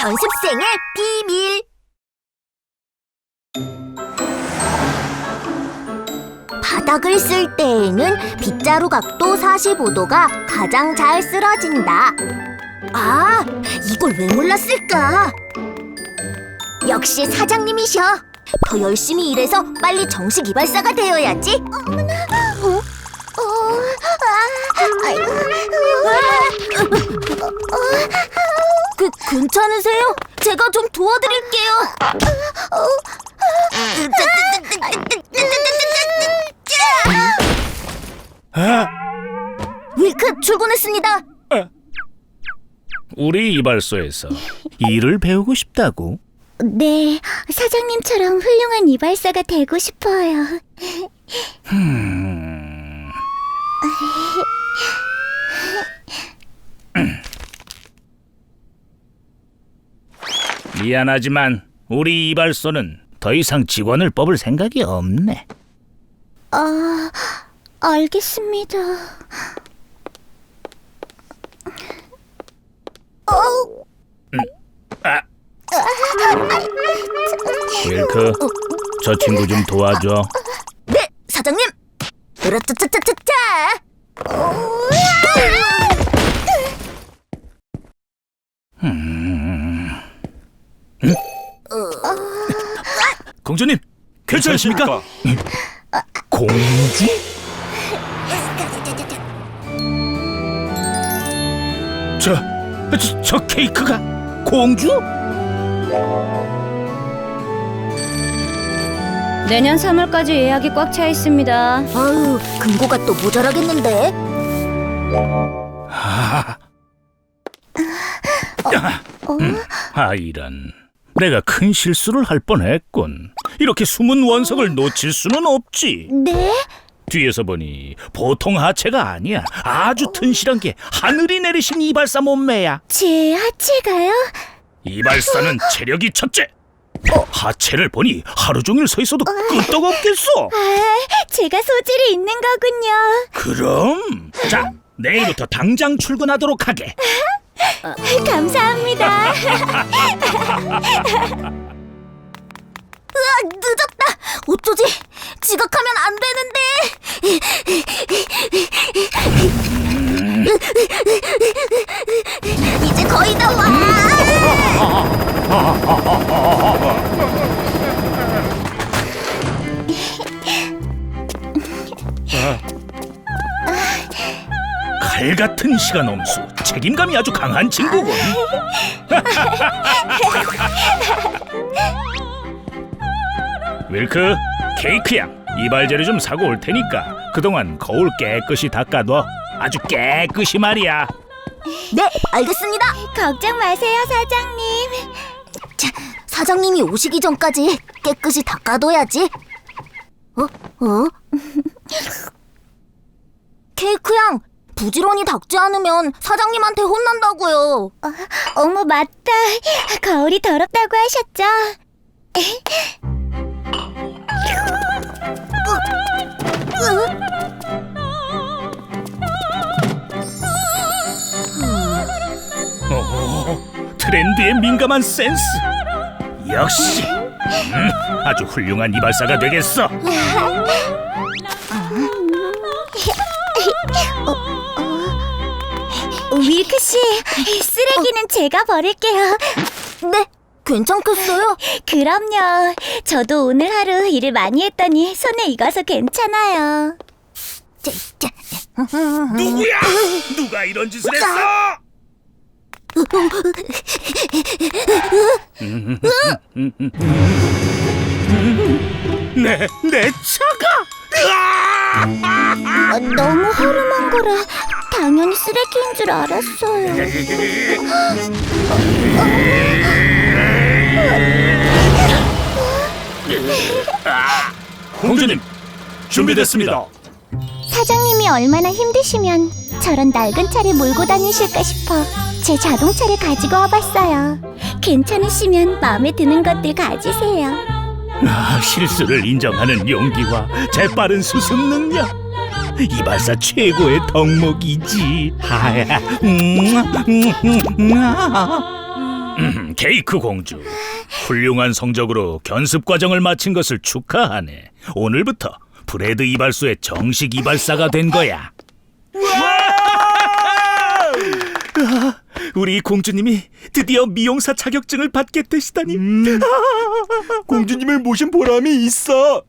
견습생의 비밀. 바닥을 쓸 때에는 빗자루 각도 45도가 가장 잘 쓰러진다. 아, 이걸 왜 몰랐을까? 역시 사장님이셔. 더 열심히 일해서 빨리 정식 이발사가 되어야지. 어머나. 어? 어? 아, 아이고. 그 괜찮으세요? 제가 좀 도와드릴게요. 아, 윌크 출근했습니다. 우리 이발소에서 일을 배우고 싶다고? 네, 사장님처럼 훌륭한 이발사가 되고 싶어요. 미안하지만 우리 이발소는 더 이상 직원을 뽑을 생각이 없네. 아, 알겠습니다. 아. 윌크, 저 친구 좀 도와줘. 네, 사장님. 으라차차차차차. 공주님, 괜찮으십니까? 공주? 저, 저, 저 케이크가 공주? 내년 3월까지 예약이 꽉 차 있습니다. 아유, 금고가 또 모자라겠는데. 아, 아 이런. 내가 큰 실수를 할 뻔했군. 이렇게 숨은 원석을 놓칠 수는 없지. 네? 뒤에서 보니 보통 하체가 아니야. 아주 튼실한 게 하늘이 내리신 이발사 몸매야. 제 하체가요? 이발사는 체력이 첫째. 하체를 보니 하루 종일 서 있어도 끄떡 없겠어. 아, 제가 소질이 있는 거군요. 그럼 자 내일부터 당장 출근하도록 하게. 감사합니다. 으아, 늦었다. 어쩌지? 지각하면 안 되는데. 이제 거의 다 와. 칼 같은 시간 엄수 책임감이 아주 강한 친구군. 윌크 케이크야 이발 재료 좀 사고 올 테니까 그동안 거울 깨끗이 닦아둬 아주 깨끗이 말이야. 네, 알겠습니다. 걱정 마세요, 사장님. 자, 사장님이 오시기 전까지 깨끗이 닦아둬야지. 어? 어? 케이크 양, 부지런히 닦지 않으면 사장님한테 혼난다고요. 어, 머 맞다. 거울이 더럽다고 하셨죠? 오, 트렌드에 민감한 센스. 역시 음, 아주 훌륭한 이발사가 되겠어. 윌크 씨, 쓰레기는 제가 버릴게요. 네, 괜찮겠어요? 그럼요. 저도 오늘 하루 일을 많이 했더니 손에 익어서 괜찮아요. 누구야? 누가 이런 짓을 했어? 내, 내 차가! 으아! 아, 너무 허름한 거라 당연히 쓰레기인 줄 알았어요. 공주님, 준비됐습니다. 사장님이 얼마나 힘드시면 저런 낡은 차를 몰고 다니실까 싶어 제 자동차를 가지고 와봤어요. 괜찮으시면 마음에 드는 것들 가지세요. 아, 실수를 인정하는 용기와 재빠른 수습 능력. 이발사 최고의 덕목이지. 하야. 음, 음, 음, 아. 음, 케이크 공주. 훌륭한 성적으로 견습 과정을 마친 것을 축하하네. 오늘부터 브레드 이발소의 정식 이발사가 된 거야. 아, 우리 공주님이 드디어 미용사 자격증을 받게 되시다니. 공주님을 모신 보람이 있어.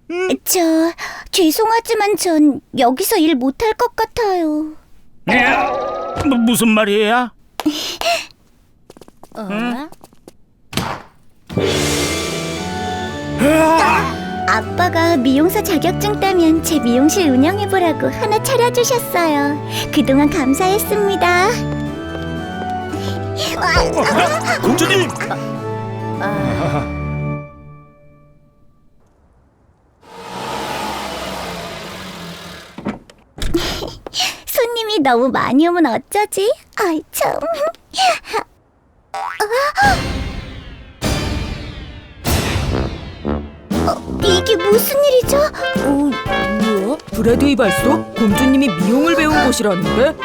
저 죄송하지만 전 여기서 일 못할 것 같아요. 뭐, 무슨 말이야? 아빠가 미용사 자격증 따면 제 미용실 운영해보라고 하나 차려주셨어요. 그동안 감사했습니다. 공주님. 손님이 너무 많이 오면 어쩌지? 아이 참. 어, 이게 무슨 일이죠? 뭐야? 브래드 이발소? 공주님이 미용을 배운 곳이라는데?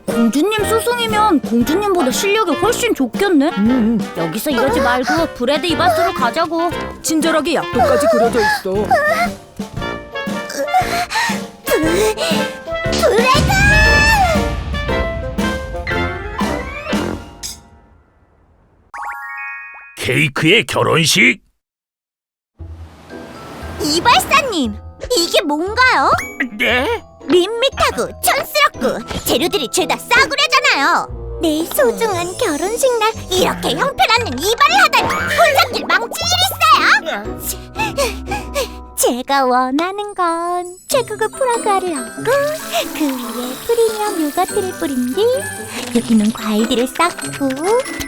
공주님 소송이면 공주님보다 실력이 훨씬 좋겠네. 음, 여기서 이러지 말고 브레드 이발소로 가자고. 친절하게 약도까지 그려져 있어. 케이크의 결혼식? 이발사님, 이게 뭔가요? 네? 밋밋하고 촌스럽고 재료들이 죄다 싸구려잖아요. 내 소중한 결혼식 날 이렇게 형편없는 이발을 하다니 혼자길 망칠 일 있어요? 제가 원하는 건 최고급 프라가를 얹고 그 위에 프리미엄 요거트를 뿌린 뒤 여기는 과일들을 쌓고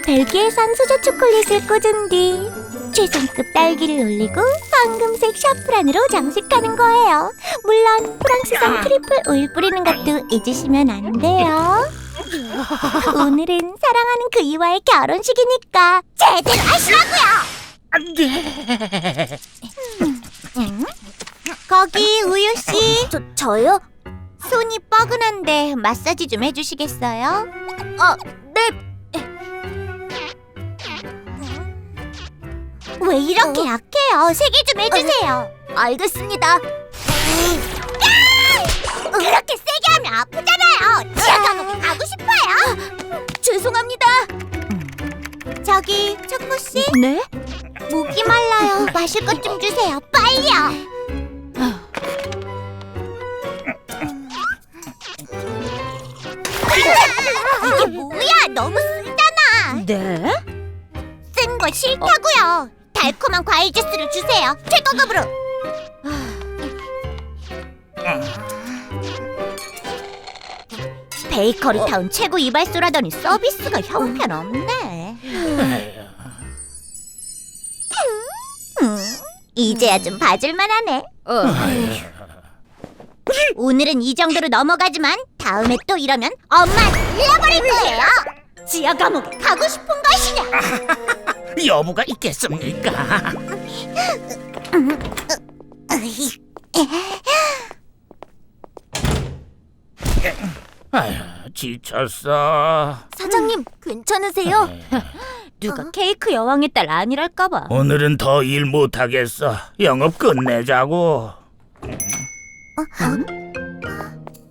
벨기에산 수저 초콜릿을 꽂은 뒤 최상급 딸기를 올리고 황금색 샤프란으로 장식하는 거예요. 물론 프랑스산 트리플 오일 뿌리는 것도 잊으시면 안 돼요. 오늘은 사랑하는 그 이와의 결혼식이니까 제대로 하시라고요. 안돼. 거기 우유 씨. 저 저요? 손이 뻐근한데 마사지 좀 해주시겠어요? 어, 네. 왜 이렇게 약해요? 세게 좀 해주세요. 알겠습니다. 그렇게 세게 하면 아프잖아요. 지하 감옥에 가고 싶어요. 죄송합니다. 저기 청구 씨. 네? 목이 말라요. 마실 것 좀 주세요. 빨리요. 이게 뭐야? 너무 쓰잖아. 네? 쓴 거 싫다고요. 달콤한 과일 주스를 주세요. 최고급으로. 베이커리 타운 최고 이발소라더니 서비스가 형편없네. 음, 이제야 좀 봐줄만하네. 어. 오늘은 이 정도로 넘어가지만 다음에 또 이러면 엄마 잃어버릴 거예요. 지하 감옥에 가고 싶은 것이냐? 여부가 있겠습니까? 아휴, 지쳤어. 사장님 괜찮으세요? 누가 케이크 여왕의 딸 아니랄까봐. 오늘은 더 일 못하겠어. 영업 끝내자고.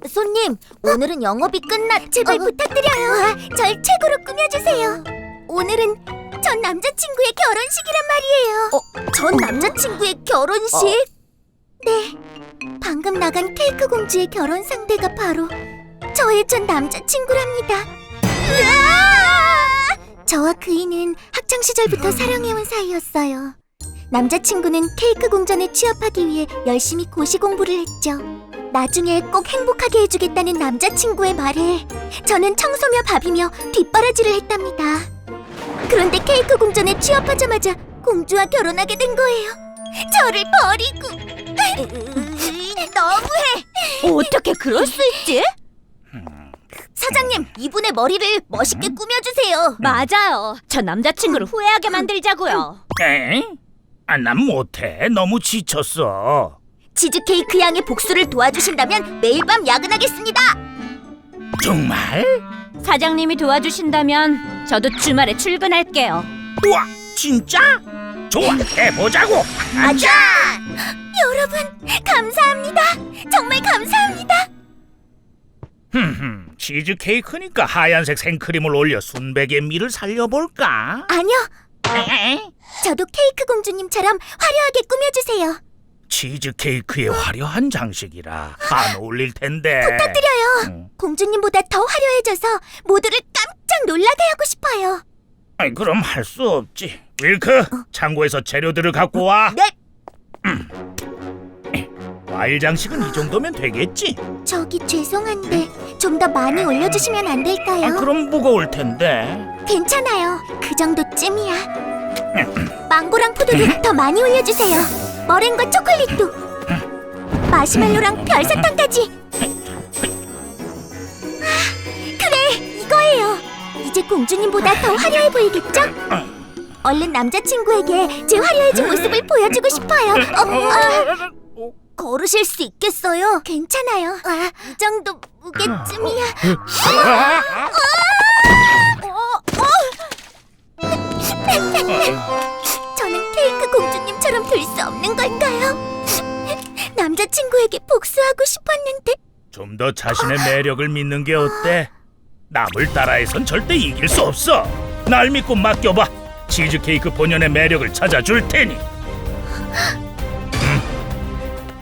손님 오늘은 영업이 끝났. 제발 부탁드려요. 절 최고로 꾸며주세요. 오늘은 전 남자친구의 결혼식이란 말이에요. 어, 전 남자친구의 결혼식? 네. 방금 나간 케이크 공주의 결혼 상대가 바로 저의 전 남자친구랍니다. 으아! 저와 그이는 학창 시절부터 사랑해온 사이였어요. 남자친구는 케이크 공전에 취업하기 위해 열심히 고시 공부를 했죠. 나중에 꼭 행복하게 해주겠다는 남자친구의 말에 저는 청소며 밥이며 뒷바라지를 했답니다. 그런데 케이크 공전에 취업하자마자 공주와 결혼하게 된 거예요. 저를 버리고. 너무해. 어떻게 그럴 수 있지? 사장님, 이분의 머리를 멋있게 꾸며주세요. 맞아요. 저 남자친구를 후회하게 만들자고요. 에? 아, 난 못해. 너무 지쳤어. 치즈케이크 양의 복수를 도와주신다면 매일 밤 야근하겠습니다. 정말? 사장님이 도와주신다면 저도 주말에 출근할게요. 우와, 진짜? 좋아, 해보자고. 아자! 여러분, 감사합니다. 정말 감사합니다. 흠흠, 치즈 케이크니까 하얀색 생크림을 올려 순백의 미를 살려볼까? 아니요. 저도 케이크 공주님처럼 화려하게 꾸며주세요. 치즈 케이크에 화려한 장식이라 안 어울릴 텐데. 부탁드려요. 응. 공주님보다 더 화려해져서 모두를 깜짝 놀라게 하고 싶어요. 아이, 그럼 할 수 없지. 윌크, 창고에서 재료들을 갖고 와. 네. 과일 장식은 이 정도면 되겠지? 저기 죄송한데 좀 더 많이 올려주시면 안 될까요? 아, 그럼 무거울 텐데. 괜찮아요. 그 정도쯤이야. 망고랑 포도도 더 많이 올려주세요. 머랭과 초콜릿도. 마시멜로랑 별사탕까지. 아, 그래, 이거예요. 이제 공주님보다 더 화려해 보이겠죠? 얼른 남자친구에게 제 화려해진 모습을 보여주고 싶어요. 어, 아, 걸으실 수 있겠어요? 괜찮아요. 아, 이 정도 무게쯤이야. 저는 케이크 공주님처럼 될 수 없는 걸까요? 남자친구에게 복수하고 싶었는데 좀 더 자신의 매력을 믿는 게 어때? 남을 따라해선 절대 이길 수 없어. 날 믿고 맡겨봐. 치즈 케이크 본연의 매력을 찾아줄 테니.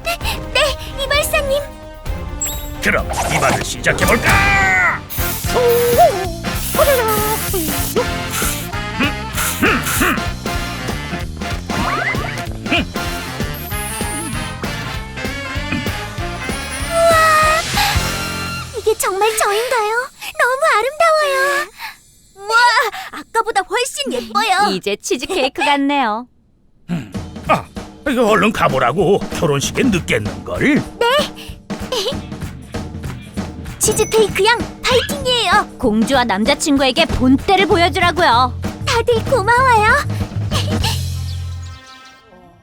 네, 이발사님 그럼 이발을 시작해 볼까? 이게 정말 저인가요? 너무 아름다워요 와, 아까보다 훨씬 예뻐요 이제 치즈 케이크 같네요. 아, 이거 얼른 가보라고. 결혼식에 늦겠는 걸. 치즈케이크 양 파이팅이에요 공주와 남자친구에게 본때를 보여주라고요. 다들 고마워요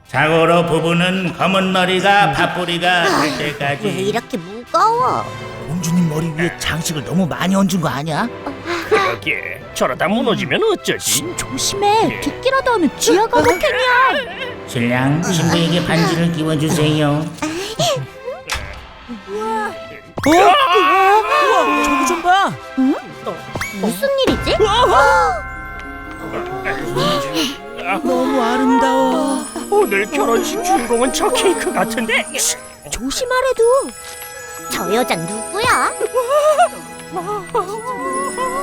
자고로 부부는 검은 머리가 파뿌리가 될 때까지. 이렇게 무거워 공주님 머리 위에 장식을 너무 많이 얹은 거 아니야? 그러게 저러다 무너지면 어쩌지? 조심해. 뒷기라도 하면 쥐어가 먹겠냐. 신랑 신부에게 반지를 끼워주세요. 저기 좀 봐. 무슨 일이지? 너무 아름다워. 오늘 결혼식 주인공은 저 케이크 같은데? 조심하래도 저 여자 누구야?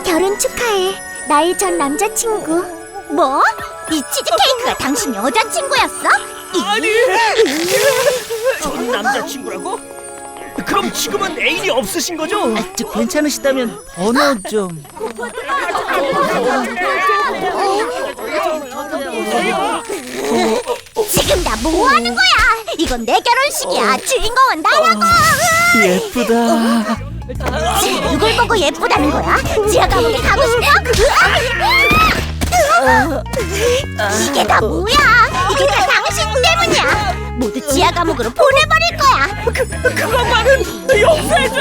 결혼 축하해 나의 전 남자친구 뭐? 이 치즈케이크가 당신 여자친구였어? 아니 전 남자친구라고? 그럼 지금은 애인이 없으신 거죠? 저 괜찮으시다면 번호 좀. 지금 나 뭐 하는 거야? 이건 내 결혼식이야 주인공은 나라고 예쁘다. 누굴 보고 예쁘다는 거야? 지하 감옥에 가고 싶어? 이게 다 뭐야? 이게 다 당신 때문이야. 모두 지하 감옥으로 보내버릴 거야. 그것만은 용서해줘!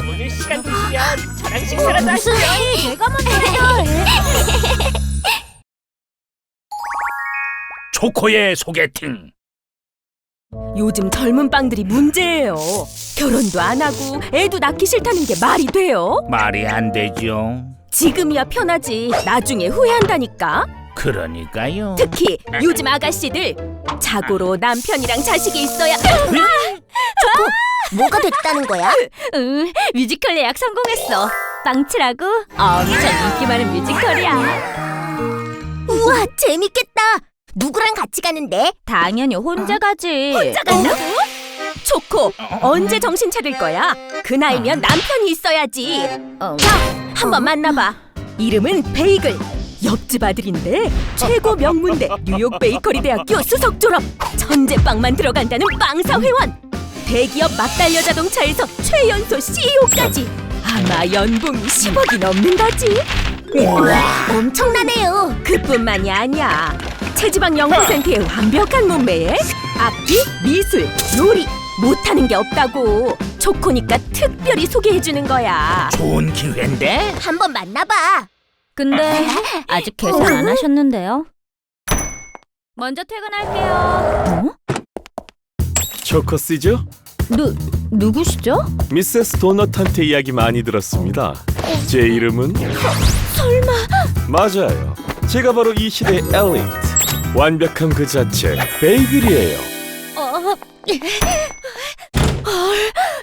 오늘 시간 되시면 저랑 식사라도 하시죠 내가 먼저 초코의 소개팅. 요즘 젊은 빵들이 문제예요. 결혼도 안 하고 애도 낳기 싫다는 게 말이 돼요? 말이 안 되죠. 지금이야 편하지. 나중에 후회한다니까. 그러니까요. 특히 요즘 아가씨들 자고로 남편이랑 자식이 있어야 뭐가 됐다는 거야? 응, 뮤지컬 예약 성공했어. 빵치라고 엄청 인기 많은 뮤지컬이야. 우와 재밌겠다. 누구랑 같이 가는데? 당연히 혼자 가지. 혼자 간다고? 초코 언제 정신 차릴 거야? 그 나이면 남편이 있어야지. 어, 자, 한번 만나봐. 이름은 베이글. 옆집 아들인데 최고 명문대 뉴욕 베이커리 대학교 수석 졸업. 천재빵만 들어간다는 빵사 회원. 대기업 막달려 자동차에서 최연소 CEO까지. 아마 연봉이 10억이 넘는 거지. 엄청나네요. 그뿐만이 아니야. 체지방 0%의 완벽한 몸매에 악기, 미술, 요리 못하는 게 없다고. 초코니까 특별히 소개해주는 거야. 좋은 기회인데. 한번 만나봐. 근데 아직 계산 안 하셨는데요? 먼저 퇴근할게요. 초커스죠? 누 누구시죠? 미세스 도넛한테 이야기 많이 들었습니다. 제 이름은 설마 맞아요. 제가 바로 이 시대의 엘리트. 완벽함 그 자체 베이글이에요. 어,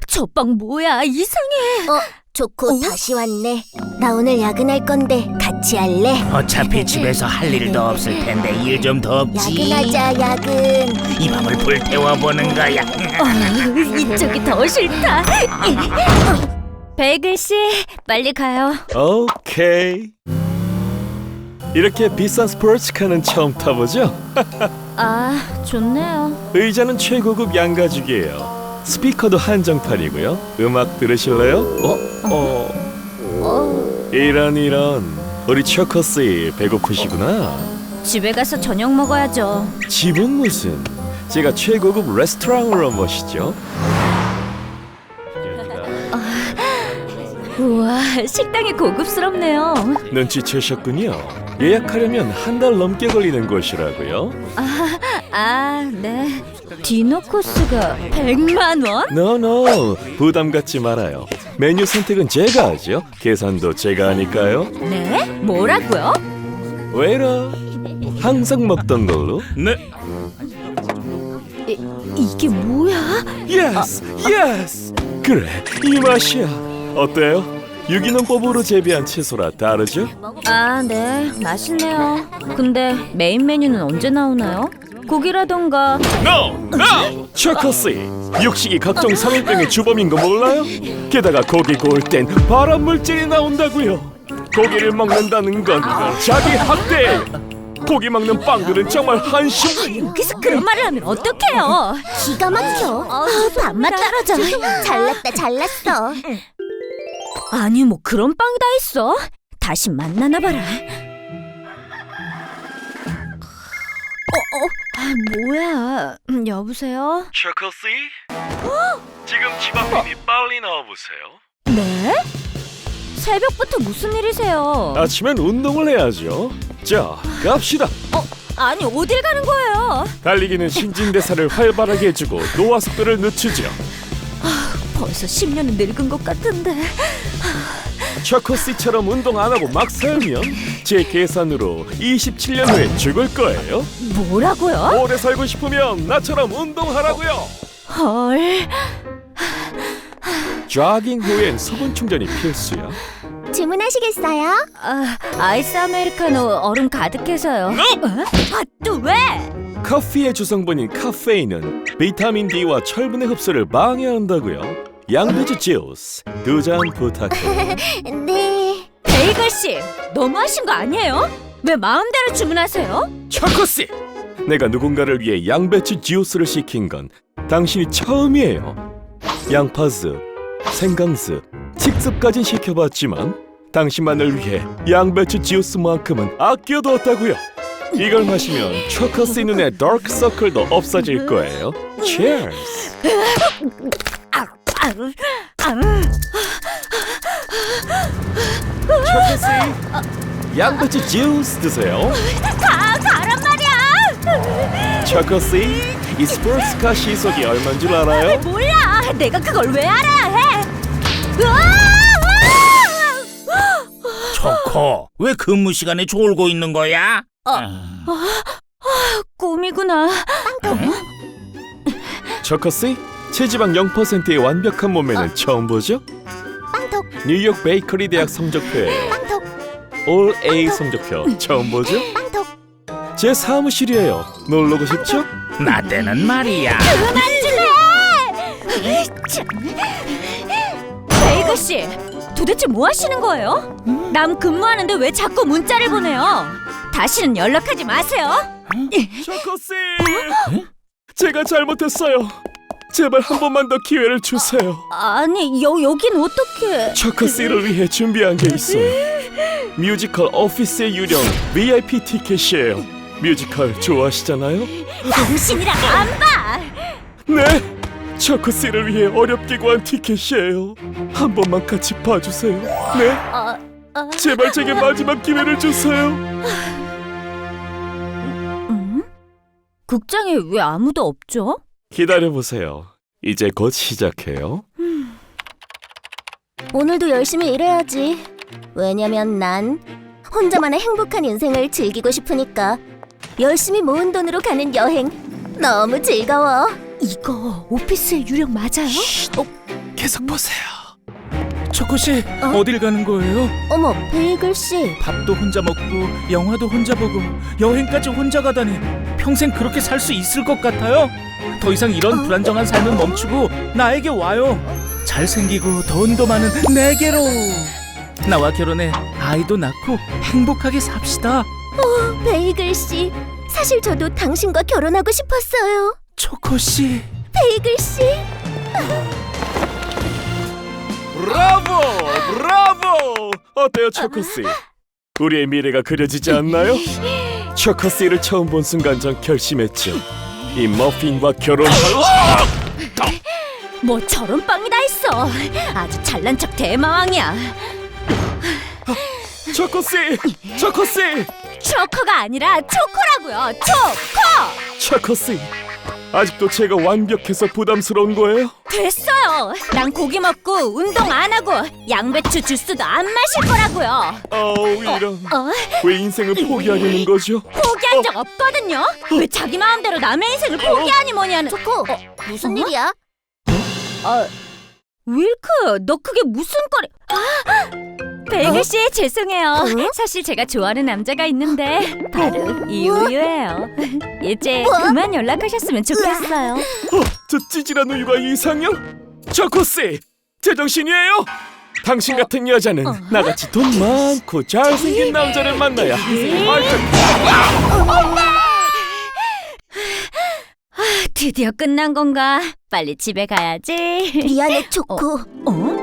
저빵 뭐야 이상해. 어, 좋고 다시 왔네. 나 오늘 야근할 건데 같이 할래? 어차피 집에서 할 일도 없을 텐데 일 좀 더 없지. 야근하자, 야근. 이 밤을 불태워 보는 거야. 이쪽이 더 싫다. 베이글 씨 빨리 가요. 오케이. 이렇게 비싼 스포츠카는 처음 타보죠? 아 좋네요. 의자는 최고급 양가죽이에요. 스피커도 한정판이고요. 음악 들으실래요? 어? 어? 이런 이런. 우리 초커 씨 배고프시구나. 집에 가서 저녁 먹어야죠. 집은 무슨? 제가 최고급 레스토랑으로 모시죠. 우와 식당이 고급스럽네요. 눈치채셨군요. 예약하려면 한 달 넘게 걸리는 곳이라고요. 아 네. 디너 코스가 100만 원? 노노 부담 갖지 말아요. 메뉴 선택은 제가 하죠. 계산도 제가 하니까요. 네? 뭐라고요? 왜라? 항상 먹던 걸로. 네, 이, 이게 뭐야? 예스, 예스. 그래, 이 맛이야. 어때요? 유기농법으로 재배한 채소라 다르죠? 아, 네. 맛있네요. 근데 메인 메뉴는 언제 나오나요? 고기라던가 No, no. 초코씨, 육식이 각종 상해병의 주범인 거 몰라요? 게다가 고기 구울 땐 발암 물질이 나온다고요. 고기를 먹는다는 건 자기 학대. 고기 먹는 빵들은 정말 한심. 여기서 그런 말을 하면 어떡해요? 기가 막혀. 아, 밥맛 떨어져. 잘났다, 잘났어. 아니 뭐 그런 빵이 다 있어? 다시 만나나 봐라. 어, 어, 아 뭐야? 음, 여보세요? 초코씨? 지금 집 앞이니 빨리 나와보세요. 네? 새벽부터 무슨 일이세요? 아침엔 운동을 해야죠. 자, 갑시다. 어, 아니 어딜 가는 거예요? 달리기는 신진대사를 활발하게 해주고 노화 속도를 늦추죠. 벌써 10년은 늙은 것 같은데. 초코씨처럼 운동 안 하고 막 살면 제 계산으로 27년 후에 죽을 거예요. 뭐라고요? 오래 살고 싶으면 나처럼 운동하라고요. 헐. 조깅 후엔 수분 충전이 필수야. 주문하시겠어요? 아, 아이스 아메리카노 얼음 가득해서요. 어? 아, 또 왜? 커피의 주성분인 카페인은 비타민 D와 철분의 흡수를 방해한다고요. 양배추 주스 두 잔 부탁해요. 네. 베이글 씨, 너무하신 거 아니에요? 왜 마음대로 주문하세요? 초코 씨! 내가 누군가를 위해 양배추 주스를 시킨 건 당신이 처음이에요. 양파즙, 생강즙, 칡즙까진 시켜봤지만 당신만을 위해 양배추 주스만큼은 아껴두었다고요. 이걸 마시면 초코 씨 눈의 다크 서클도 없어질 거예요. Cheers! 아, 아, 초코씨, 양배추 주스 드세요. 가, 가란 말이야. 초코씨, 이 스포츠카 시속이 얼마인 줄 알아요? 몰라. 내가 그걸 왜 알아야 해? 으아! 초코, 왜 근무 시간에 졸고 있는 거야? 꿈이구나. 초코씨, 체지방 0%의 완벽한 몸매는 처음 보죠? 빵톡, 뉴욕 베이커리 대학 성적표예요. 빵톡, 올 A 성적표 처음 보죠? 빵톡. 제 사무실이에요. 놀러 오고 싶죠? 나 때는 말이야. 베이글 씨, 도대체 뭐 하시는 거예요? 남 근무하는데 왜 자꾸 문자를 보내요? 다시는 연락하지 마세요. 초코씨, 제가 잘못했어요. 제발 한 번만 더 기회를 주세요. 아니, 여 여긴 어떻게? 초코씨를 위해 준비한 게 있어요. 뮤지컬 오피스의 유령 VIP 티켓이에요. 뮤지컬 좋아하시잖아요? 당신이랑 안 봐. 네! 초코씨를 위해 어렵게 구한 티켓이에요. 한 번만 같이 봐주세요. 네? 어, 제발 제게 마지막 기회를 주세요. 음? 극장에 왜 아무도 없죠? 기다려 보세요. 이제 곧 시작해요. 오늘도 열심히 일해야지. 왜냐면 난 혼자만의 행복한 인생을 즐기고 싶으니까. 열심히 모은 돈으로 가는 여행 너무 즐거워. 이거 오피스의 유령 맞아요? 계속 보세요. 초코 씨 어? 딜 가는 거예요? 어머, 베이글 씨. 밥도 혼자 먹고 영화도 혼자 보고 여행까지 혼자 가다니 평생 그렇게 살 수 있을 것 같아요? 더 이상 이런 불안정한 삶은 멈추고 나에게 와요. 잘생기고 돈도 많은 내게로. 나와 결혼해 아이도 낳고 행복하게 삽시다. 베이글 씨. 사실 저도 당신과 결혼하고 싶었어요. 초코 씨. 베이글 씨. 브라보! 브라보! 어때요, 초코씨? 우리의 미래가 그려지지 않나요? 초코씨를 처음 본 순간 전 결심했죠. 이 머핀과 결혼할... 뭐 저런 빵이 다 있어. 아주 잘난 척 대마왕이야. 초코씨! 초코씨! 초코가 아니라 초코라고요. 초코! 초코씨! 아직도 제가 완벽해서 부담스러운 거예요? 됐어요. 난 고기 먹고 운동 안 하고 양배추 주스도 안 마실 거라고요. 어우, 이런... 어? 왜 인생을 포기하려는 거죠? 포기한 적 없거든요. 왜 자기 마음대로 남의 인생을 포기하니 뭐냐는. 초코, 무슨 일이야? 윌크, 너 그게 무슨 거리? 아! 베이글 씨 죄송해요. 사실 제가 좋아하는 남자가 있는데 바로 이 우유예요. 이제 그만 연락하셨으면 좋겠어요. 어, 저 찌질한 우유가 이상형? 초코씨! 제정신이에요? 당신 같은 여자는 나같이 돈 많고 잘생긴 남자를 만나야 드디어 끝난 건가? 빨리 집에 가야지. 미안해, 초코. 어?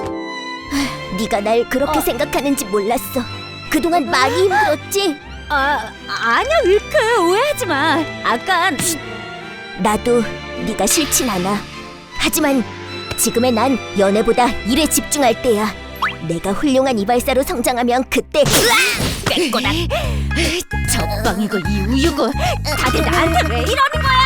네가 날 그렇게 생각하는지 몰랐어. 그동안 많이 힘들었지? 아 아니야 윌크 오해하지 마. 아까 나도 네가 싫진 않아. 하지만 지금의 난 연애보다 일에 집중할 때야. 내가 훌륭한 이발사로 성장하면 그때 뺏거나. 저 빵이고 이 우유고 다들 나한테 왜 이러는 거야?